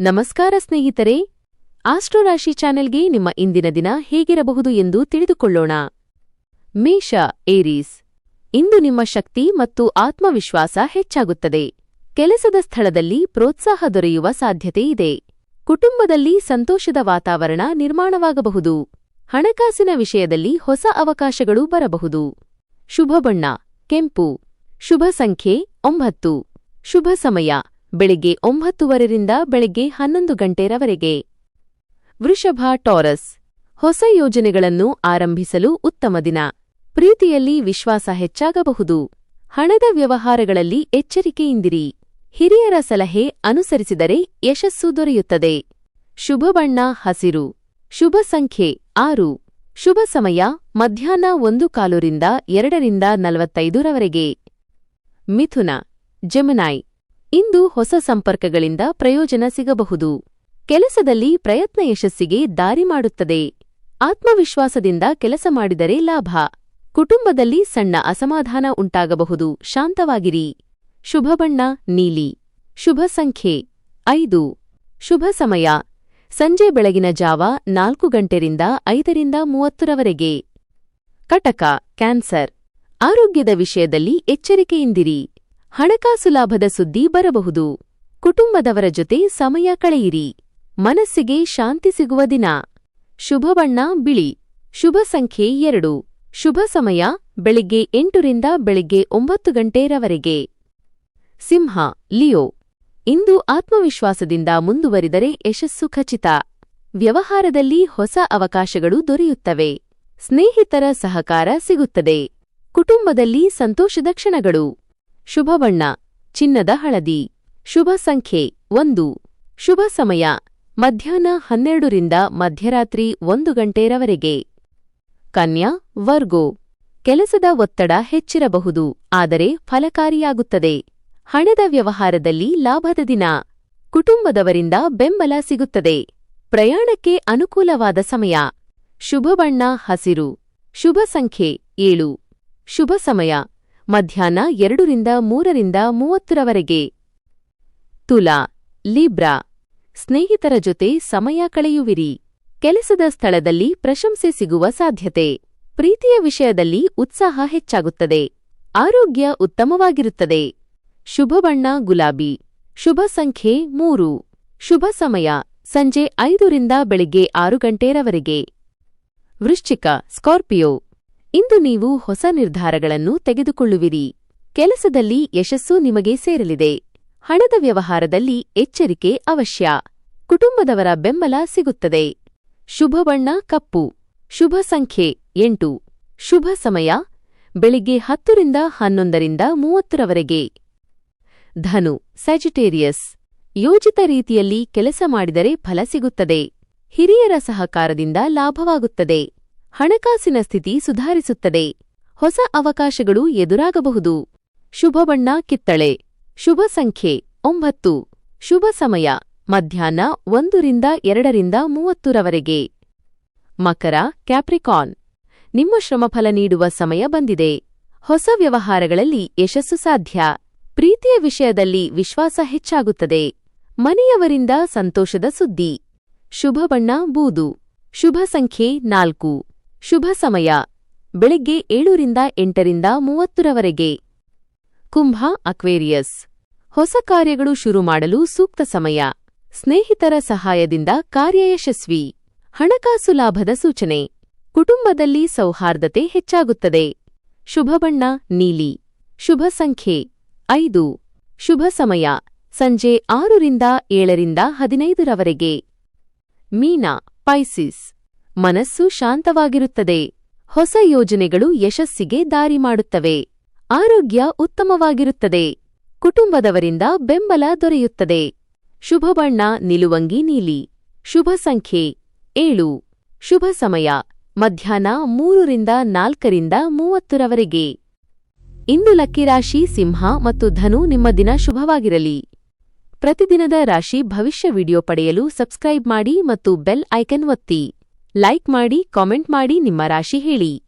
ನಮಸ್ಕಾರ ಸ್ನೇಹಿತರೆ ಆಸ್ಟ್ರೋರಾಶಿ ಚಾನೆಲ್ಗೆ ನಿಮ್ಮ ಇಂದಿನ ದಿನ ಹೇಗಿರಬಹುದು ಎಂದು ತಿಳಿದುಕೊಳ್ಳೋಣ. ಮೇಷ, ಏರೀಸ್, ಇಂದು ನಿಮ್ಮ ಶಕ್ತಿ ಮತ್ತು ಆತ್ಮವಿಶ್ವಾಸ ಹೆಚ್ಚಾಗುತ್ತದೆ. ಕೆಲಸದ ಸ್ಥಳದಲ್ಲಿ ಪ್ರೋತ್ಸಾಹ ದೊರೆಯುವ ಸಾಧ್ಯತೆ ಇದೆ. ಕುಟುಂಬದಲ್ಲಿ ಸಂತೋಷದ ವಾತಾವರಣ ನಿರ್ಮಾಣವಾಗಬಹುದು. ಹಣಕಾಸಿನ ವಿಷಯದಲ್ಲಿ ಹೊಸ ಅವಕಾಶಗಳು ಬರಬಹುದು. ಶುಭ ಬಣ್ಣ, ಕೆಂಪು, ಶುಭ ಸಂಖ್ಯೆ, ಒಂಬತ್ತು. ಶುಭ ಸಮಯ ಬೆಳಿಗ್ಗೆ ಒಂಬತ್ತುವರೆರಿಂದ ಬೆಳಿಗ್ಗೆ ಹನ್ನೊಂದು ಗಂಟೆರವರೆಗೆ. ವೃಷಭ ಟಾರಸ್, ಹೊಸ ಯೋಜನೆಗಳನ್ನು ಆರಂಭಿಸಲು ಉತ್ತಮ ದಿನ. ಪ್ರೀತಿಯಲ್ಲಿ ವಿಶ್ವಾಸ ಹೆಚ್ಚಾಗಬಹುದು. ಹಣದ ವ್ಯವಹಾರಗಳಲ್ಲಿ ಎಚ್ಚರಿಕೆಯಿಂದಿರಿ ಹಿರಿಯರ ಸಲಹೆ ಅನುಸರಿಸಿದರೆ ಯಶಸ್ಸು ದೊರೆಯುತ್ತದೆ. ಶುಭ ಬಣ್ಣ ಹಸಿರು. ಶುಭ ಸಂಖ್ಯೆ ಆರು. ಶುಭ ಸಮಯ ಮಧ್ಯಾಹ್ನ ಒಂದು ಕಾಲುರಿಂದ ಎರಡರಿಂದ ನಲವತ್ತೈದರವರೆಗೆ. ಮಿಥುನ ಜೆಮಿನಾಯ್ ಇಂದು ಹೊಸ ಸಂಪರ್ಕಗಳಿಂದ ಪ್ರಯೋಜನ ಸಿಗಬಹುದು. ಕೆಲಸದಲ್ಲಿ ಪ್ರಯತ್ನ ಯಶಸ್ಸಿಗೆ ದಾರಿ ಮಾಡುತ್ತದೆ. ಆತ್ಮವಿಶ್ವಾಸದಿಂದ ಕೆಲಸ ಮಾಡಿದರೆ ಲಾಭ. ಕುಟುಂಬದಲ್ಲಿ ಸಣ್ಣ ಅಸಮಾಧಾನ ಉಂಟಾಗಬಹುದು. ಶಾಂತವಾಗಿರಿ. ಶುಭ ಬಣ್ಣ, ನೀಲಿ. ಶುಭ ಸಂಖ್ಯೆ, ಐದು. ಶುಭ ಸಮಯ. ಸಂಜೆ ಬೆಳಗಿನ ಜಾವ ನಾಲ್ಕು ಗಂಟೆರಿಂದ ಐದರಿಂದ ಮೂವತ್ತರವರೆಗೆ. ಕಟಕ, ಕ್ಯಾನ್ಸರ್. ಆರೋಗ್ಯದ ವಿಷಯದಲ್ಲಿ ಎಚ್ಚರಿಕೆಯಿಂದಿರಿ. ಹಣಕಾಸು ಲಾಭದ ಸುದ್ದಿ ಬರಬಹುದು. ಕುಟುಂಬದವರ ಜೊತೆ ಸಮಯ ಕಳೆಯಿರಿ. ಮನಸ್ಸಿಗೆ ಶಾಂತಿ ಸಿಗುವ ದಿನ. ಶುಭ ಬಣ್ಣ ಬಿಳಿ. ಶುಭ ಸಂಖ್ಯೆ ಎರಡು. ಶುಭ ಸಮಯ ಬೆಳಿಗ್ಗೆ ಎಂಟರಿಂದ ಬೆಳಿಗ್ಗೆ ಒಂಬತ್ತು ಗಂಟೆರವರೆಗೆ. ಸಿಂಹ, ಲಿಯೋ. ಇಂದು ಆತ್ಮವಿಶ್ವಾಸದಿಂದ ಮುಂದುವರಿದರೆ ಯಶಸ್ಸು ಖಚಿತ. ವ್ಯವಹಾರದಲ್ಲಿ ಹೊಸ ಅವಕಾಶಗಳು ದೊರೆಯುತ್ತವೆ. ಸ್ನೇಹಿತರ ಸಹಕಾರ ಸಿಗುತ್ತದೆ. ಕುಟುಂಬದಲ್ಲಿ ಸಂತೋಷದ ಕ್ಷಣಗಳು. ಶುಭ ಬಣ್ಣ ಚಿನ್ನದ ಹಳದಿ. ಶುಭ ಸಂಖ್ಯೆ ಒಂದು. ಶುಭ ಸಮಯ, ಮಧ್ಯಾಹ್ನ ಹನ್ನೆರಡರಿಂದ ಮಧ್ಯರಾತ್ರಿ ಒಂದು ಗಂಟೆರವರೆಗೆ. ಕನ್ಯಾ, ವರ್ಗೋ. ಕೆಲಸದ ಒತ್ತಡ ಹೆಚ್ಚಿರಬಹುದು, ಆದರೆ ಫಲಕಾರಿಯಾಗುತ್ತದೆ. ಹಣದ ವ್ಯವಹಾರದಲ್ಲಿ ಲಾಭದ ದಿನ. ಕುಟುಂಬದವರಿಂದ ಬೆಂಬಲ ಸಿಗುತ್ತದೆ. ಪ್ರಯಾಣಕ್ಕೆ ಅನುಕೂಲವಾದ ಸಮಯ. ಶುಭ ಬಣ್ಣ ಹಸಿರು. ಶುಭ ಸಂಖ್ಯೆ ಏಳು. ಶುಭ ಸಮಯ ಮಧ್ಯಾಹ್ನ ಎರಡರಿಂದ ಮೂರರಿಂದ ಮೂವತ್ತರವರೆಗೆ. ತುಲಾ, ಲಿಬ್ರಾ. ಸ್ನೇಹಿತರ ಜೊತೆ ಸಮಯ ಕಳೆಯುವಿರಿ. ಕೆಲಸದ ಸ್ಥಳದಲ್ಲಿ ಪ್ರಶಂಸೆ ಸಿಗುವ ಸಾಧ್ಯತೆ. ಪ್ರೀತಿಯ ವಿಷಯದಲ್ಲಿ ಉತ್ಸಾಹ ಹೆಚ್ಚಾಗುತ್ತದೆ. ಆರೋಗ್ಯ ಉತ್ತಮವಾಗಿರುತ್ತದೆ. ಶುಭ ಬಣ್ಣ ಗುಲಾಬಿ. ಶುಭ ಸಂಖ್ಯೆ ಮೂರು. ಶುಭ ಸಮಯ ಸಂಜೆ ಐದರಿಂದ ಬೆಳಿಗ್ಗೆ ಆರು ಗಂಟೆರವರೆಗೆ. ವೃಶ್ಚಿಕ ಸ್ಕಾರ್ಪಿಯೋ. ಇಂದು ನೀವು ಹೊಸ ನಿರ್ಧಾರಗಳನ್ನು ತೆಗೆದುಕೊಳ್ಳುವಿರಿ. ಕೆಲಸದಲ್ಲಿ ಯಶಸ್ಸು ನಿಮಗೆ ಸೇರಲಿದೆ. ಹಣದ ವ್ಯವಹಾರದಲ್ಲಿ ಎಚ್ಚರಿಕೆ ಅವಶ್ಯ. ಕುಟುಂಬದವರ ಬೆಂಬಲ ಸಿಗುತ್ತದೆ. ಶುಭ ಬಣ್ಣ ಕಪ್ಪು. ಶುಭ ಸಂಖ್ಯೆ ಎಂಟು. ಶುಭ ಸಮಯ ಬೆಳಿಗ್ಗೆ ಹತ್ತರಿಂದ ಹನ್ನೊಂದರಿಂದ ಮೂವತ್ತರವರೆಗೆ. ಧನು ಸ್ಯಾಜಿಟೇರಿಯಸ್ ಯೋಜಿತ ರೀತಿಯಲ್ಲಿ ಕೆಲಸ ಮಾಡಿದರೆ ಫಲ ಸಿಗುತ್ತದೆ. ಹಿರಿಯರ ಸಹಕಾರದಿಂದ ಲಾಭವಾಗುತ್ತದೆ. ಹಣಕಾಸಿನ ಸ್ಥಿತಿ ಸುಧಾರಿಸುತ್ತದೆ. ಹೊಸ ಅವಕಾಶಗಳು ಎದುರಾಗಬಹುದು. ಶುಭ ಬಣ್ಣ ಕಿತ್ತಳೆ. ಶುಭ ಸಂಖ್ಯೆ ಒಂಬತ್ತು. ಶುಭ ಸಮಯ ಮಧ್ಯಾಹ್ನ ಒಂದರಿಂದ ಎರಡರಿಂದ ಮೂವತ್ತರವರೆಗೆ. ಮಕರ ಕ್ಯಾಪ್ರಿಕಾನ್ ನಿಮ್ಮ ಶ್ರಮಫಲ ನೀಡುವ ಸಮಯ ಬಂದಿದೆ. ಹೊಸ ವ್ಯವಹಾರಗಳಲ್ಲಿ ಯಶಸ್ಸು ಸಾಧ್ಯ. ಪ್ರೀತಿಯ ವಿಷಯದಲ್ಲಿ ವಿಶ್ವಾಸ ಹೆಚ್ಚಾಗುತ್ತದೆ. ಮನೆಯವರಿಂದ ಸಂತೋಷದ ಸುದ್ದಿ. ಶುಭ ಬಣ್ಣ ಬೂದು. ಶುಭ ಸಂಖ್ಯೆ ನಾಲ್ಕು. ಶುಭ ಸಮಯ. ಬೆಳಿಗ್ಗೆ ಏಳರಿಂದ ಎಂಟರಿಂದ ಮೂವತ್ತರವರೆಗೆ. ಕುಂಭ, ಅಕ್ವೇರಿಯಸ್. ಹೊಸ ಕಾರ್ಯಗಳು ಶುರು ಮಾಡಲು ಸೂಕ್ತ ಸಮಯ. ಸ್ನೇಹಿತರ ಸಹಾಯದಿಂದ ಕಾರ್ಯಯಶಸ್ವಿ. ಹಣಕಾಸು ಲಾಭದ ಸೂಚನೆ. ಕುಟುಂಬದಲ್ಲಿ ಸೌಹಾರ್ದತೆ ಹೆಚ್ಚಾಗುತ್ತದೆ. ಶುಭ ಬಣ್ಣ, ನೀಲಿ. ಶುಭ ಸಂಖ್ಯೆ, ಐದು. ಶುಭ ಸಮಯ. ಸಂಜೆ ಆರರಿಂದ ಏಳರಿಂದ ಹದಿನೈದರವರೆಗೆ. ಮೀನಾ, ಪೈಸಿಸ್. ಮನಸ್ಸು ಶಾಂತವಾಗಿರುತ್ತದೆ. ಹೊಸ ಯೋಜನೆಗಳು ಯಶಸ್ಸಿಗೆ ದಾರಿ ಮಾಡುತ್ತವೆ. ಆರೋಗ್ಯ ಉತ್ತಮವಾಗಿರುತ್ತದೆ. ಕುಟುಂಬದವರಿಂದ ಬೆಂಬಲ ದೊರೆಯುತ್ತದೆ. ಶುಭಬಣ್ಣ ನಿಲುವಂಗಿ, ನೀಲಿ. ಶುಭ ಸಂಖ್ಯೆ ಏಳು. ಶುಭ ಸಮಯ ಮಧ್ಯಾಹ್ನ ಮೂರರಿಂದ ನಾಲ್ಕರಿಂದ ಮೂವತ್ತರವರೆಗೆ. ಇಂದು ಲಕ್ಕಿ ರಾಶಿ ಸಿಂಹ ಮತ್ತು ಧನು ನಿಮ್ಮ ದಿನ ಶುಭವಾಗಿರಲಿ. ಪ್ರತಿದಿನದ ರಾಶಿ ಭವಿಷ್ಯ ವಿಡಿಯೋ ಪಡೆಯಲು ಸಬ್ಸ್ಕ್ರೈಬ್ ಮಾಡಿ ಮತ್ತು ಬೆಲ್ ಐಕನ್ ಒತ್ತಿ. ಲೈಕ್ ಮಾಡಿ ಕಾಮೆಂಟ್ ಮಾಡಿ ನಿಮ್ಮ ರಾಶಿ ಹೇಳಿ.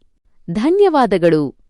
ಧನ್ಯವಾದಗಳು.